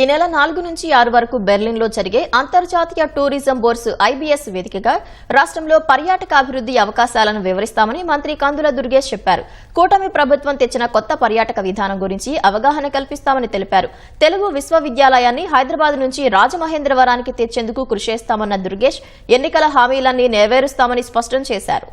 ఈ నెల నాలుగు నుంచి ఆరు వరకు బెర్లిన్లో జరిగే అంతర్జాతీయ టూరిజం బోర్సు ఐబీఎస్ వేదికగా రాష్ట్రంలో పర్యాటక అభివృద్ధి అవకాశాలను వివరిస్తామని మంత్రి కందుల దుర్గేష్ చెప్పారు. కూటమి ప్రభుత్వం తెచ్చిన కొత్త పర్యాటక విధానం గురించి అవగాహన కల్పిస్తామని తెలిపారు. తెలుగు విశ్వవిద్యాలయాన్ని హైదరాబాద్ నుంచి రాజమహేంద్రవరానికి తెచ్చేందుకు కృషి చేస్తామన్న దుర్గేష్ ఎన్నికల హామీలన్నీ నెరవేరుస్తామని స్పష్టం చేశారు.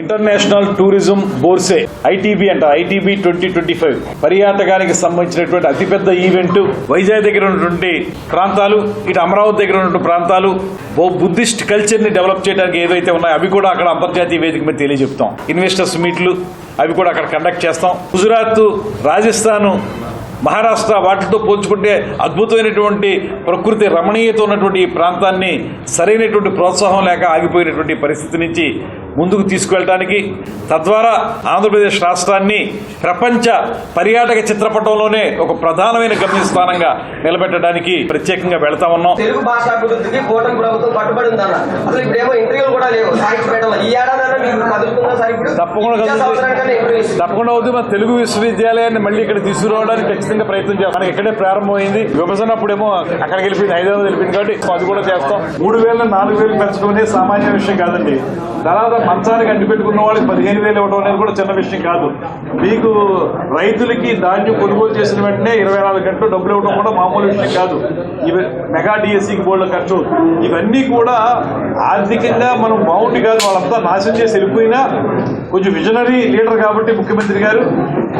ఇంటర్నేషనల్ టూరిజం బోర్సే ఐటీబీ అంట ఐటీబీ ట్వంటీ ట్వంటీ ఫైవ్. పర్యాటకానికి సంబంధించినటువంటి అతిపెద్ద ఈవెంట్ వైజాగ్ దగ్గర ఉన్నటువంటి ప్రాంతాలు ఇటు అమరావతి దగ్గర ఉన్నటువంటి ప్రాంతాలు బుద్ధిస్ట్ కల్చర్ని డెవలప్ చేయడానికి ఏదైతే ఉన్నాయో అవి కూడా అక్కడ అంతర్జాతీయ వేదిక మీద తెలియజెప్తాం. ఇన్వెస్టర్స్ మీట్లు అవి కూడా అక్కడ కండక్ట్ చేస్తాం. గుజరాత్ రాజస్థాన్ మహారాష్ట్ర వాటితో పోల్చుకుంటే అద్భుతమైనటువంటి ప్రకృతి రమణీయత ఉన్నటువంటి ఈ ప్రాంతాన్ని సరైనటువంటి ప్రోత్సాహం లేక ఆగిపోయినటువంటి పరిస్థితి నుంచి ముందుకు తీసుకువెళ్ళడానికి తద్వారా ఆంధ్రప్రదేశ్ రాష్ట్రాన్ని ప్రపంచ పర్యాటక చిత్రపటంలోనే ఒక ప్రధానమైన గమ్యస్థానంగా నిలబెట్టడానికి ప్రత్యేకంగా వెళతా ఉన్నాం. తెలుగు భాష అభివృద్ధికి కూటమి ప్రభుత్వం కట్టుబడి ఉందన్న. అసలు ఇప్పుడేమో ఇంటర్వ్యూలు కూడా లేవు. సాహిత్యపేటలో ఈ ఏడాది తప్పకుండా తప్పకుండా అవుతుంది. మన తెలుగు విశ్వవిద్యాలయాన్ని మళ్ళీ ఇక్కడ తీసుకురావడానికి ఖచ్చితంగా ప్రయత్నం చేస్తాం. మనకి ఇక్కడే ప్రారంభమైంది. విభజన అప్పుడేమో అక్కడికి వెళ్ళిపోయింది. హైదరాబాద్ వెళ్ళిపోయింది కాబట్టి అది కూడా చేస్తాం. మూడు వేల నాలుగు వేలు పెంచుకునే సామాన్య విషయం కాదండి. తర్వాత మంచానికి అంటి పెట్టుకున్న వాళ్ళకి పదిహేను వేలు ఇవ్వడం అనేది కూడా చిన్న విషయం కాదు. మీకు రైతులకి ధాన్యం కొనుగోలు చేసిన వెంటనే ఇరవై నాలుగు గంటలు డబ్బులు ఇవ్వడం కూడా మామూలు విషయం కాదు. ఇవి మెగా డిఎస్సికి బోర్డుల ఖర్చు. ఇవన్నీ కూడా ఆర్థికంగా మనం బాగుండి కాదు. వాళ్ళంతా నాశనం చేసి వెళ్ళిపోయినా కొంచెం విజనరీ లీడర్ కాబట్టి ముఖ్యమంత్రి గారు.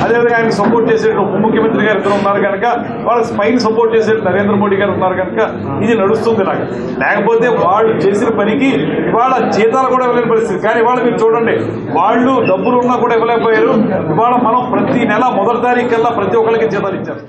అదేవిధంగా ఆయన సపోర్ట్ చేసే ఉప ముఖ్యమంత్రి గారు ఇద్దరు ఉన్నారు కనుక వాళ్ళ స్పైన్ సపోర్ట్ చేసే నరేంద్ర మోడీ గారు ఉన్నారు కనుక ఇది నడుస్తుంది నాకు. లేకపోతే వాళ్ళు చేసిన పనికి ఇవాళ జీతాలు కూడా ఇవ్వలేని పరిస్థితి. కానీ ఇవాళ మీరు చూడండి వాళ్ళు డబ్బులు ఉన్నా కూడా ఇవ్వలేకపోయారు. ఇవాళ మనం ప్రతి నెల మొదటి తారీఖు కల్లా ప్రతి ఒక్కరికి జీతాలు ఇచ్చారు.